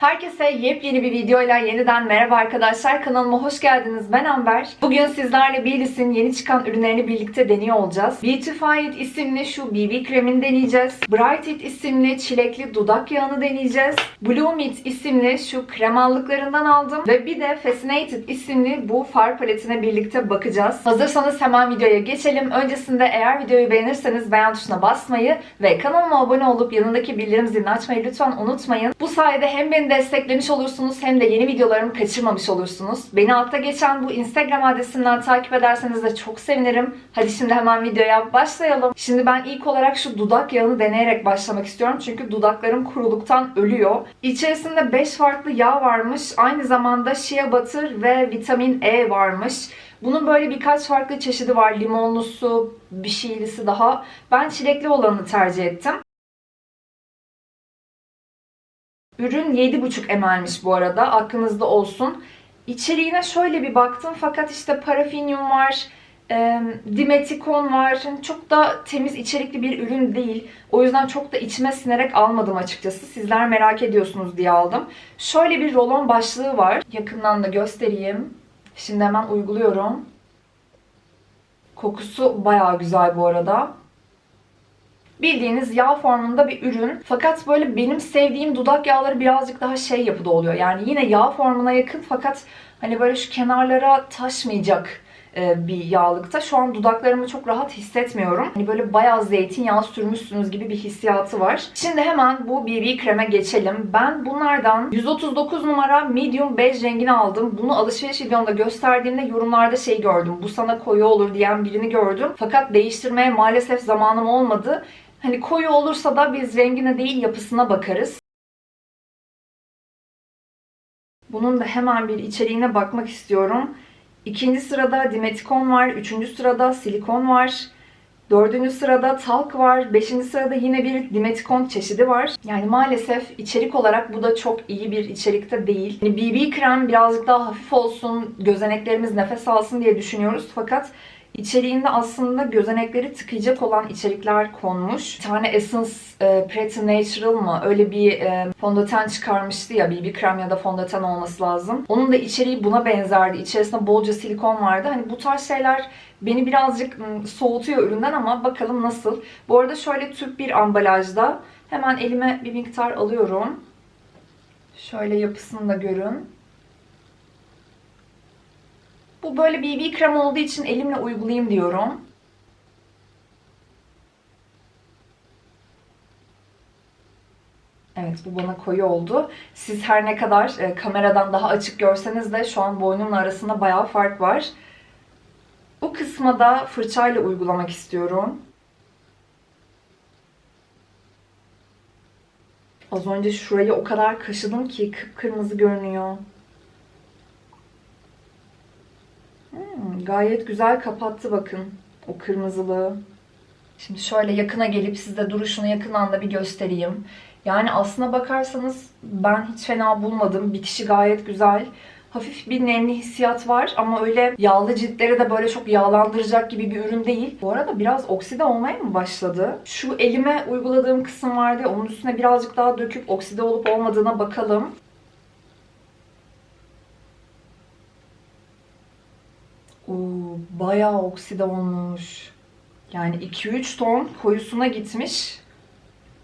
Herkese yepyeni bir videoyla yeniden merhaba arkadaşlar. Kanalıma hoş geldiniz. Ben Amber. Bugün sizlerle Baileys'in yeni çıkan ürünlerini birlikte deniyor olacağız. Beautify isimli şu BB kremini deneyeceğiz. Bright It isimli çilekli dudak yağını deneyeceğiz. Bloom It isimli şu kremallıklarından aldım. Ve bir de Fascinated isimli bu far paletine birlikte bakacağız. Hazırsanız hemen videoya geçelim. Öncesinde eğer videoyu beğenirseniz beğen tuşuna basmayı ve kanalıma abone olup yanındaki bildirim zilini açmayı lütfen unutmayın. Bu sayede hem beni desteklemiş olursunuz hem de yeni videolarımı kaçırmamış olursunuz. Beni altta geçen bu Instagram adresinden takip ederseniz de çok sevinirim. Hadi şimdi hemen videoya başlayalım. Şimdi ben ilk olarak şu dudak yağını deneyerek başlamak istiyorum. Çünkü dudaklarım kuruluktan ölüyor. İçerisinde 5 farklı yağ varmış. Aynı zamanda shea butter ve vitamin E varmış. Bunun böyle birkaç farklı çeşidi var. Limonlusu, bir şeylisi daha. Ben çilekli olanı tercih ettim. Ürün 7,5 ml'miş bu arada. Aklınızda olsun. İçeriğine şöyle bir baktım fakat işte parafinyum var, e, dimetikon var. Yani çok da temiz içerikli bir ürün değil. O yüzden çok da içime sinerek almadım açıkçası. Sizler merak ediyorsunuz diye aldım. Şöyle bir rolon başlığı var. Yakından da göstereyim. Şimdi hemen uyguluyorum. Kokusu bayağı güzel bu arada. Bildiğiniz yağ formunda bir ürün. Fakat böyle benim sevdiğim dudak yağları birazcık daha şey yapıda oluyor. Yani yine yağ formuna yakın fakat hani böyle şu kenarlara taşmayacak e, bir yağlıkta. Şu an dudaklarımı çok rahat hissetmiyorum. Hani böyle bayağı zeytinyağı sürmüşsünüz gibi bir hissiyatı var. Şimdi hemen bu BB kreme geçelim. Ben bunlardan 139 numara medium bej rengini aldım. Bunu alışveriş videomda gösterdiğimde yorumlarda şey gördüm. Bu sana koyu olur diyen birini gördüm. Fakat değiştirmeye maalesef zamanım olmadı. Hani koyu olursa da biz rengine değil yapısına bakarız. Bunun da hemen bir içeriğine bakmak istiyorum. İkinci sırada dimetikon var. Üçüncü sırada silikon var. Dördüncü sırada talk var. Beşinci sırada yine bir dimetikon çeşidi var. Yani maalesef içerik olarak bu da çok iyi bir içerikte değil. Yani BB krem birazcık daha hafif olsun, gözeneklerimiz nefes alsın diye düşünüyoruz. Fakat İçeriğinde aslında gözenekleri tıkayacak olan içerikler konmuş. Bir tane Essence e, Pretty Natural mı? Öyle bir e, fondöten çıkarmıştı ya. BB krem ya da fondöten olması lazım. Onun da içeriği buna benzerdi. İçerisinde bolca silikon vardı. Hani bu tarz şeyler beni birazcık soğutuyor üründen ama bakalım nasıl. Bu arada şöyle tüp bir ambalajda. Hemen elime bir miktar alıyorum. Şöyle yapısını da görün. Bu böyle BB krem olduğu için elimle uygulayayım diyorum. Evet bu bana koyu oldu. Siz her ne kadar e, kameradan daha açık görseniz de şu an boynumla arasında bayağı fark var. Bu kısma da fırçayla uygulamak istiyorum. Az önce şurayı o kadar kaşıdım ki kıpkırmızı görünüyor. Hmm, gayet güzel kapattı bakın o kırmızılığı. Şimdi şöyle yakına gelip size duruşunu yakından da bir göstereyim. Yani aslına bakarsanız ben hiç fena bulmadım. Bitişi gayet güzel. Hafif bir nemli hissiyat var ama öyle yağlı ciltleri de böyle çok yağlandıracak gibi bir ürün değil. Bu arada biraz okside olmaya mı başladı? Şu elime uyguladığım kısım vardı onun üstüne birazcık daha döküp okside olup olmadığına bakalım. Oo, bayağı okside olmuş. Yani 2-3 ton koyusuna gitmiş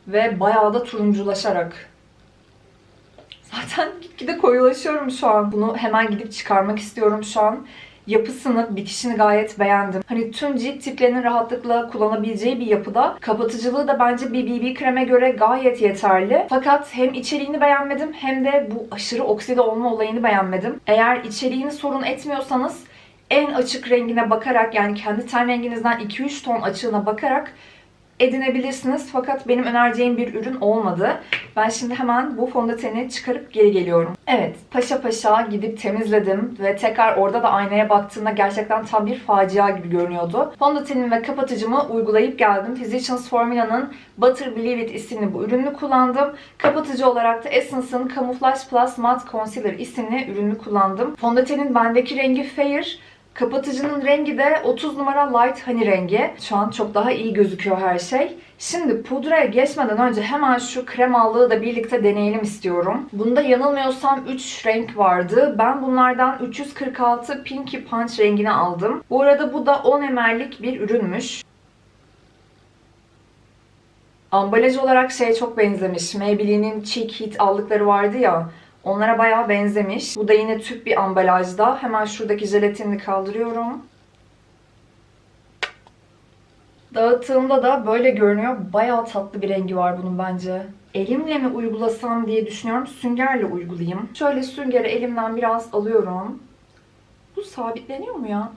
ve bayağı da turunculaşarak. Zaten gitgide koyulaşıyorum şu an. Bunu hemen gidip çıkarmak istiyorum şu an. Yapısını, bitişini gayet beğendim. Hani tüm cilt tiplerinin rahatlıkla kullanabileceği bir yapıda. Kapatıcılığı da bence bir BB kreme göre gayet yeterli. Fakat hem içeriğini beğenmedim hem de bu aşırı okside olma olayını beğenmedim. Eğer içeriğini sorun etmiyorsanız en açık rengine bakarak yani kendi ten renginizden 2-3 ton açığına bakarak edinebilirsiniz. Fakat benim önereceğim bir ürün olmadı. Ben şimdi hemen bu fondöteni çıkarıp geri geliyorum. Evet, paşa paşa gidip temizledim ve tekrar orada da aynaya baktığımda gerçekten tam bir facia gibi görünüyordu. Fondötenim ve kapatıcımı uygulayıp geldim. Physicians Formula'nın Butter Believe It isimli bu ürünü kullandım. Kapatıcı olarak da Essence'ın Camouflage Plus Matte Concealer isimli ürünü kullandım. Fondötenin bendeki rengi Fair Kapatıcının rengi de 30 numara Light Honey rengi. Şu an çok daha iyi gözüküyor her şey. Şimdi pudraya geçmeden önce hemen şu kremalığı da birlikte deneyelim istiyorum. Bunda yanılmıyorsam 3 renk vardı. Ben bunlardan 346 Pinky Punch rengini aldım. Bu arada bu da 10 ml'lik bir ürünmüş. Ambalaj olarak şeye çok benzemiş. Maybelline'in Cheek Heat aldıkları vardı ya. Onlara bayağı benzemiş. Bu da yine tüp bir ambalajda. Hemen şuradaki jelatinini kaldırıyorum. Dağıttığımda da böyle görünüyor. Bayağı tatlı bir rengi var bunun bence. Elimle mi uygulasam diye düşünüyorum. Süngerle uygulayayım. Şöyle süngeri elimden biraz alıyorum. Bu sabitleniyor mu ya?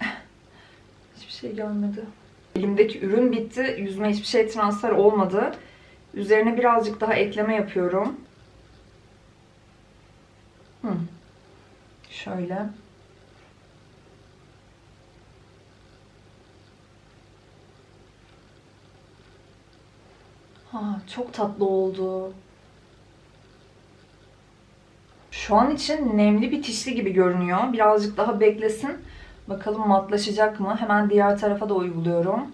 Hiçbir şey gelmedi. Elimdeki ürün bitti. Yüzüme hiçbir şey transfer olmadı. Üzerine birazcık daha ekleme yapıyorum. Hmm. Şöyle. Ha, çok tatlı oldu. Şu an için nemli bitişli gibi görünüyor. Birazcık daha beklesin. Bakalım matlaşacak mı? Hemen diğer tarafa da uyguluyorum.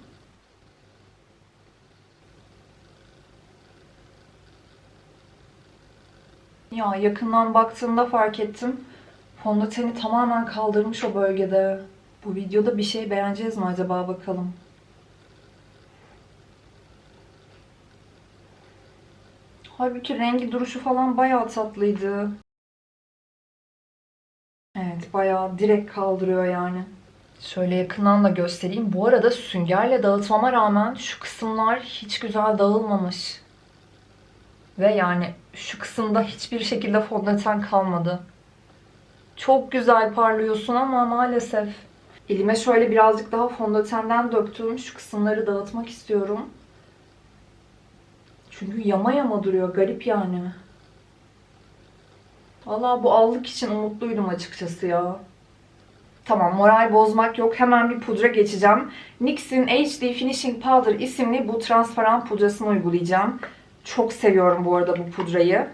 Ya yakından baktığımda fark ettim. Fondöteni tamamen kaldırmış o bölgede. Bu videoda bir şey beğeneceğiz mi acaba bakalım. Halbuki rengi duruşu falan bayağı tatlıydı. Evet bayağı direkt kaldırıyor yani. Şöyle yakından da göstereyim. Bu arada süngerle dağıtmama rağmen şu kısımlar hiç güzel dağılmamış. Ve yani şu kısımda hiçbir şekilde fondöten kalmadı. Çok güzel parlıyorsun ama maalesef. Elime şöyle birazcık daha fondötenden döktüm. Şu kısımları dağıtmak istiyorum. Çünkü yama yama duruyor. Garip yani. Valla bu allık için umutluydum açıkçası ya. Tamam moral bozmak yok. Hemen bir pudra geçeceğim. NYX'in HD Finishing Powder isimli bu transparan pudrasını uygulayacağım. Çok seviyorum bu arada bu pudrayı.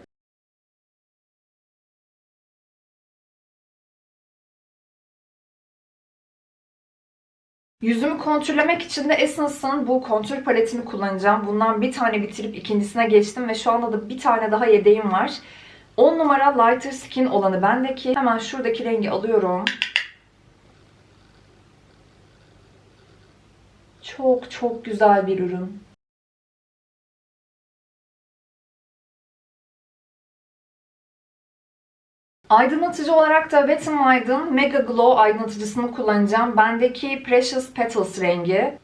Yüzümü kontürlemek için de Essence'ın bu kontür paletini kullanacağım. Bundan bir tane bitirip ikincisine geçtim ve şu anda da bir tane daha yedeğim var. 10 numara Lighter Skin olanı bendeki. Hemen şuradaki rengi alıyorum. Çok çok güzel bir ürün. Aydınlatıcı olarak da Wet n Wild'ın Mega Glow aydınlatıcısını kullanacağım. Bendeki Precious Petals rengi.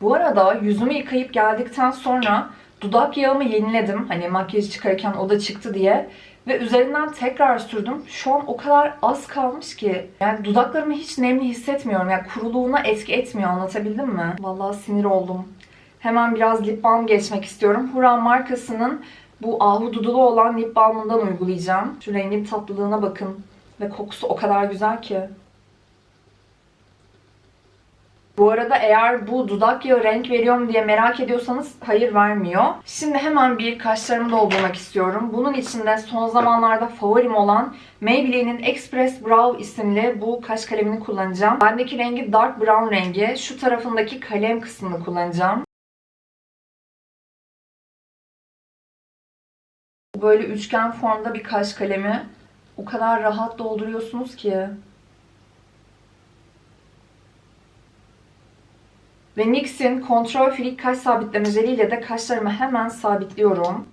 Bu arada yüzümü yıkayıp geldikten sonra dudak yağımı yeniledim. Hani makyajı çıkarken o da çıktı diye. Ve üzerinden tekrar sürdüm. Şu an o kadar az kalmış ki. Yani dudaklarımı hiç nemli hissetmiyorum. Yani kuruluğuna etki etmiyor anlatabildim mi? Vallahi sinir oldum. Hemen biraz lip balm geçmek istiyorum. Huran markasının bu ahududulu olan lip balmından uygulayacağım. Şu rengin tatlılığına bakın. Ve kokusu o kadar güzel ki. Bu arada eğer bu dudak yağı renk veriyor mu diye merak ediyorsanız hayır vermiyor. Şimdi hemen bir kaşlarımı doldurmak istiyorum. Bunun için de son zamanlarda favorim olan Maybelline'in Express Brow isimli bu kaş kalemini kullanacağım. Bendeki rengi dark brown rengi. Şu tarafındaki kalem kısmını kullanacağım. Böyle üçgen formda bir kaş kalemi. O kadar rahat dolduruyorsunuz ki. Ve NYX'in Control Freak kaş sabitleme jeliyle de kaşlarımı hemen sabitliyorum.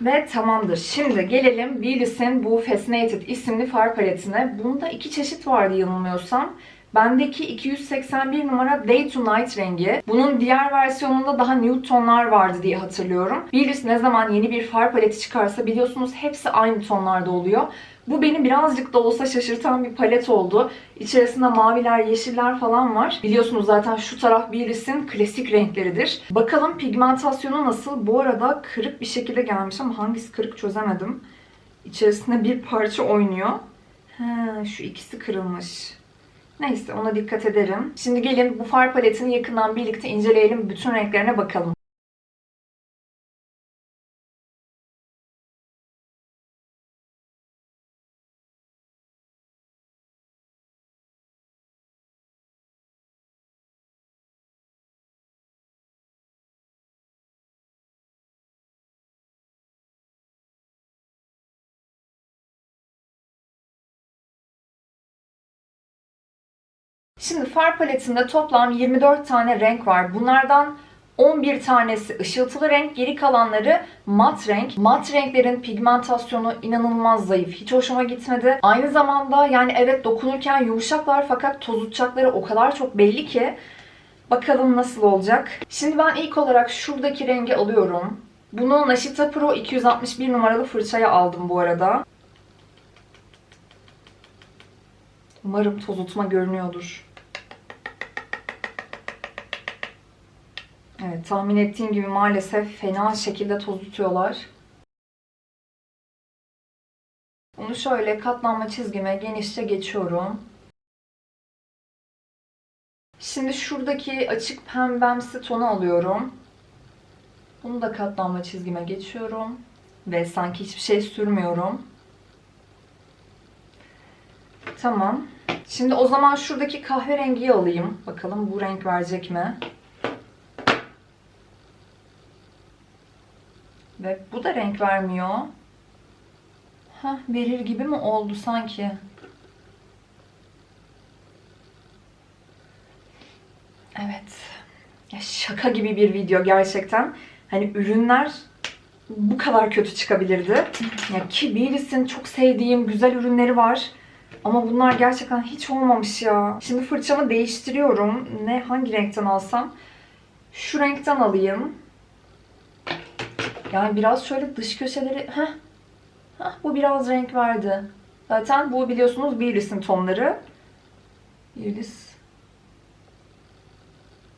Ve tamamdır. Şimdi gelelim Billys'in bu Fascinated isimli far paletine. Bunda iki çeşit vardı yanılmıyorsam. Bendeki 281 numara Day to Night rengi. Bunun diğer versiyonunda daha nude tonlar vardı diye hatırlıyorum. Billys ne zaman yeni bir far paleti çıkarsa biliyorsunuz hepsi aynı tonlarda oluyor. Bu beni birazcık da olsa şaşırtan bir palet oldu. İçerisinde maviler, yeşiller falan var. Biliyorsunuz zaten şu taraf Billys'in klasik renkleridir. Bakalım pigmentasyonu nasıl? Bu arada kırık bir şekilde gelmiş ama hangisi kırık çözemedim. İçerisinde bir parça oynuyor. He, şu ikisi kırılmış. Neyse ona dikkat ederim. Şimdi gelin bu far paletini yakından birlikte inceleyelim. Bütün renklerine bakalım. Şimdi far paletinde toplam 24 tane renk var. Bunlardan 11 tanesi ışıltılı renk, geri kalanları mat renk. Mat renklerin pigmentasyonu inanılmaz zayıf. Hiç hoşuma gitmedi. Aynı zamanda yani evet dokunurken yumuşaklar fakat tozutacakları o kadar çok belli ki. Bakalım nasıl olacak. Şimdi ben ilk olarak şuradaki rengi alıyorum. Bunu Nashita Pro 261 numaralı fırçaya aldım bu arada. Umarım tozutma görünüyordur. Evet tahmin ettiğim gibi maalesef fena şekilde toz tutuyorlar. Bunu şöyle katlanma çizgime genişçe geçiyorum. Şimdi şuradaki açık pembemsi tonu alıyorum. Bunu da katlanma çizgime geçiyorum. Ve sanki hiçbir şey sürmüyorum. Tamam. Şimdi o zaman şuradaki kahverengiyi alayım. Bakalım bu renk verecek mi? Ve bu da renk vermiyor. Ha verir gibi mi oldu sanki? Evet. Ya şaka gibi bir video gerçekten. Hani ürünler bu kadar kötü çıkabilirdi. Ya ki Baileys'in çok sevdiğim güzel ürünleri var. Ama bunlar gerçekten hiç olmamış ya. Şimdi fırçamı değiştiriyorum. Ne hangi renkten alsam? Şu renkten alayım. Yani biraz şöyle dış köşeleri... Heh. Heh, bu biraz renk verdi. Zaten bu biliyorsunuz Baileys'in tonları. Baileys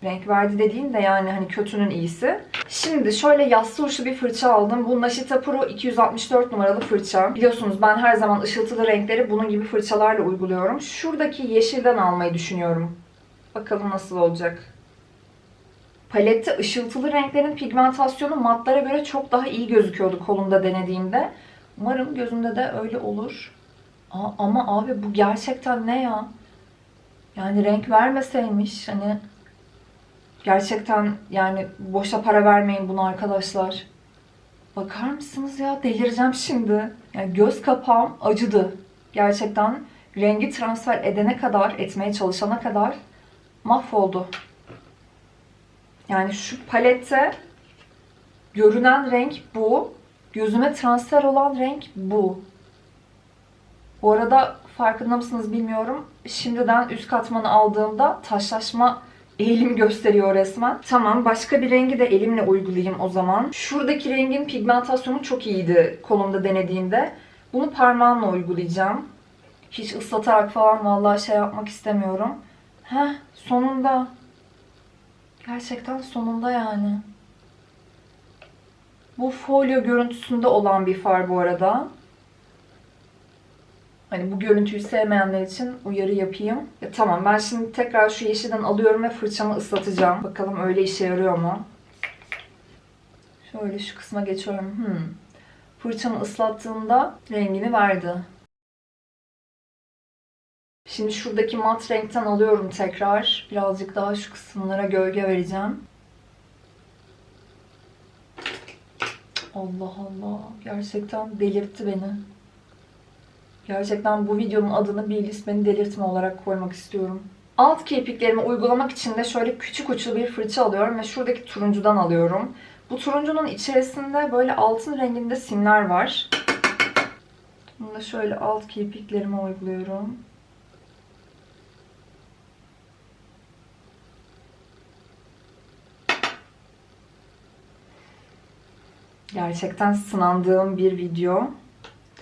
renk verdi dediğim de yani hani kötünün iyisi. Şimdi şöyle yassı uçlu bir fırça aldım. Bu Nashita Pro 264 numaralı fırça. Biliyorsunuz ben her zaman ışıltılı renkleri bunun gibi fırçalarla uyguluyorum. Şuradaki yeşilden almayı düşünüyorum. Bakalım nasıl olacak. Palette ışıltılı renklerin pigmentasyonu matlara göre çok daha iyi gözüküyordu kolumda denediğimde. Umarım gözümde de öyle olur. Aa, ama abi bu gerçekten ne ya? Yani renk vermeseymiş hani gerçekten yani boşa para vermeyin bunu arkadaşlar. Bakar mısınız ya delireceğim şimdi. Yani göz kapağım acıdı. Gerçekten rengi transfer edene kadar, etmeye çalışana kadar mahvoldu. Yani şu palette görünen renk bu. Gözüme transfer olan renk bu. Bu arada farkında mısınız bilmiyorum. Şimdiden üst katmanı aldığımda taşlaşma eğilimi gösteriyor resmen. Tamam başka bir rengi de elimle uygulayayım o zaman. Şuradaki rengin pigmentasyonu çok iyiydi kolumda denediğimde. Bunu parmağımla uygulayacağım. Hiç ıslatarak falan vallahi şey yapmak istemiyorum. Heh sonunda. Gerçekten sonunda yani. Bu folyo görüntüsünde olan bir far bu arada. Hani bu görüntüyü sevmeyenler için uyarı yapayım. Ya, tamam ben şimdi tekrar şu yeşilden alıyorum ve fırçamı ıslatacağım. Bakalım öyle işe yarıyor mu? Şöyle şu kısma geçiyorum. Hmm. Fırçamı ıslattığımda rengini verdi. Şimdi şuradaki mat renkten alıyorum tekrar. Birazcık daha şu kısımlara gölge vereceğim. Allah Allah. Gerçekten delirtti beni. Gerçekten bu videonun adını Baileys beni delirtme olarak koymak istiyorum. Alt kirpiklerimi uygulamak için de şöyle küçük uçlu bir fırça alıyorum ve şuradaki turuncudan alıyorum. Bu turuncunun içerisinde böyle altın renginde simler var. Bunu da şöyle alt kirpiklerime uyguluyorum. Gerçekten sınandığım bir video.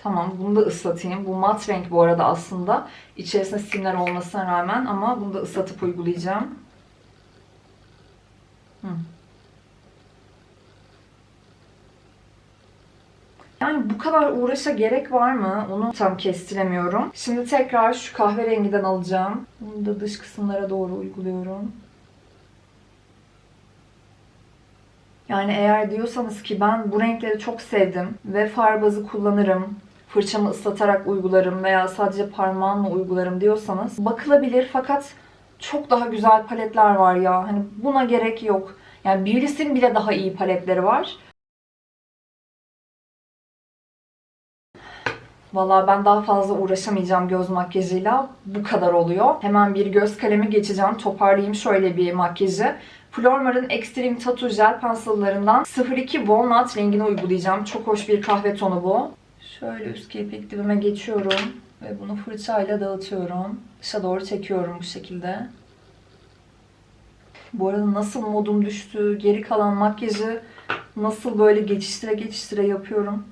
Tamam bunu da ıslatayım. Bu mat renk bu arada aslında. İçerisinde simler olmasına rağmen ama bunu da ıslatıp uygulayacağım. Yani bu kadar uğraşa gerek var mı? Onu tam kestiremiyorum. Şimdi tekrar şu kahverengiden alacağım. Bunu da dış kısımlara doğru uyguluyorum. Yani eğer diyorsanız ki ben bu renkleri çok sevdim ve far bazı kullanırım, fırçamı ıslatarak uygularım veya sadece parmağımla uygularım diyorsanız bakılabilir fakat çok daha güzel paletler var ya. Hani buna gerek yok. Yani Beauty's'in bile daha iyi paletleri var. Valla ben daha fazla uğraşamayacağım göz makyajıyla. Bu kadar oluyor. Hemen bir göz kalemi geçeceğim. Toparlayayım şöyle bir makyajı. Flormar'ın Extreme Tattoo Gel Pencil'larından 02 Walnut rengini uygulayacağım. Çok hoş bir kahve tonu bu. Şöyle üst kirpik dibime geçiyorum. Ve bunu fırçayla dağıtıyorum. Dışa doğru çekiyorum bu şekilde. Bu arada nasıl modum düştü, geri kalan makyajı nasıl böyle geçiştire geçiştire yapıyorum.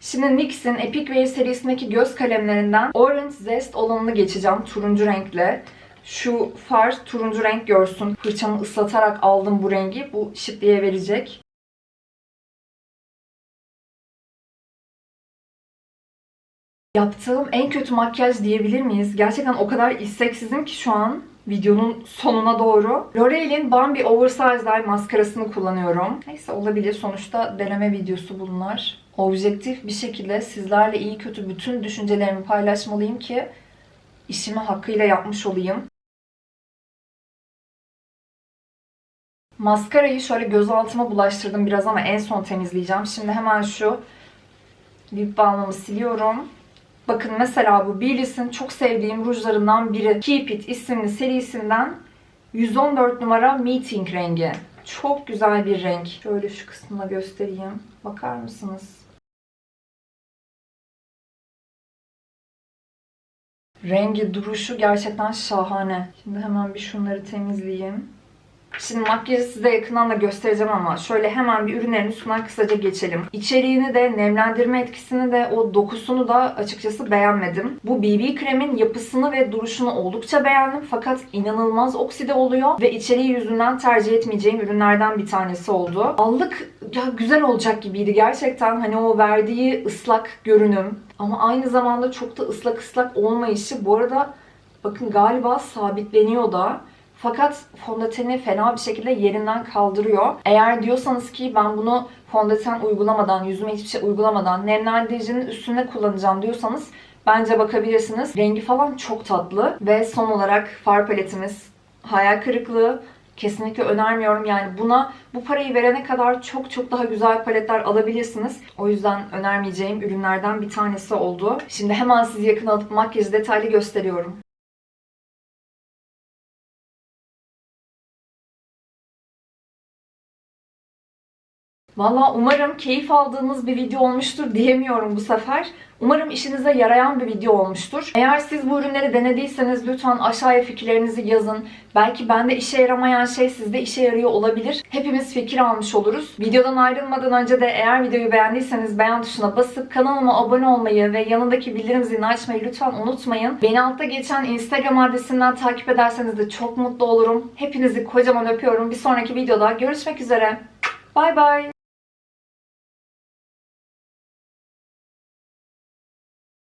Şimdi NYX'in Epic Wave serisindeki göz kalemlerinden Orange Zest olanını geçeceğim turuncu renkle. Şu far turuncu renk görsün. Fırçamı ıslatarak aldım bu rengi. Bu şık diye verecek. Yaptığım en kötü makyaj diyebilir miyiz? Gerçekten o kadar isteksizim ki şu an videonun sonuna doğru. L'Oreal'in Bambi Oversize Eye maskarasını kullanıyorum. Neyse olabilir. Sonuçta deneme videosu bunlar. Objektif bir şekilde sizlerle iyi kötü bütün düşüncelerimi paylaşmalıyım ki işimi hakkıyla yapmış olayım. Maskarayı şöyle göz altıma bulaştırdım biraz ama en son temizleyeceğim. Şimdi hemen şu lip balmımı siliyorum. Bakın mesela bu Billie's'in çok sevdiğim rujlarından biri. Keep It isimli serisinden 114 numara Meeting rengi. Çok güzel bir renk. Şöyle şu kısmına göstereyim. Bakar mısınız? Rengi, duruşu gerçekten şahane. Şimdi hemen bir şunları temizleyeyim. Şimdi makyajı size yakından da göstereceğim ama şöyle hemen bir ürünlerin üstünden kısaca geçelim. İçeriğini de nemlendirme etkisini de o dokusunu da açıkçası beğenmedim. Bu BB kremin yapısını ve duruşunu oldukça beğendim fakat inanılmaz okside oluyor ve içeriği yüzünden tercih etmeyeceğim ürünlerden bir tanesi oldu. Aldık ya güzel olacak gibiydi gerçekten hani o verdiği ıslak görünüm ama aynı zamanda çok da ıslak ıslak olmayışı bu arada bakın galiba sabitleniyor da. Fakat fondöteni fena bir şekilde yerinden kaldırıyor. Eğer diyorsanız ki ben bunu fondöten uygulamadan, yüzüme hiçbir şey uygulamadan nemlendiricinin üstünde kullanacağım diyorsanız bence bakabilirsiniz. Rengi falan çok tatlı. Ve son olarak far paletimiz hayal kırıklığı. Kesinlikle önermiyorum. Yani buna bu parayı verene kadar çok çok daha güzel paletler alabilirsiniz. O yüzden önermeyeceğim ürünlerden bir tanesi oldu. Şimdi hemen sizi yakın alıp makyajı detaylı gösteriyorum. Valla umarım keyif aldığınız bir video olmuştur diyemiyorum bu sefer. Umarım işinize yarayan bir video olmuştur. Eğer siz bu ürünleri denediyseniz lütfen aşağıya fikirlerinizi yazın. Belki bende işe yaramayan şey sizde işe yarıyor olabilir. Hepimiz fikir almış oluruz. Videodan ayrılmadan önce de eğer videoyu beğendiyseniz beğen tuşuna basıp kanalıma abone olmayı ve yanındaki bildirim zilini açmayı lütfen unutmayın. Beni altta geçen Instagram adresinden takip ederseniz de çok mutlu olurum. Hepinizi kocaman öpüyorum. Bir sonraki videoda görüşmek üzere. Bay bay.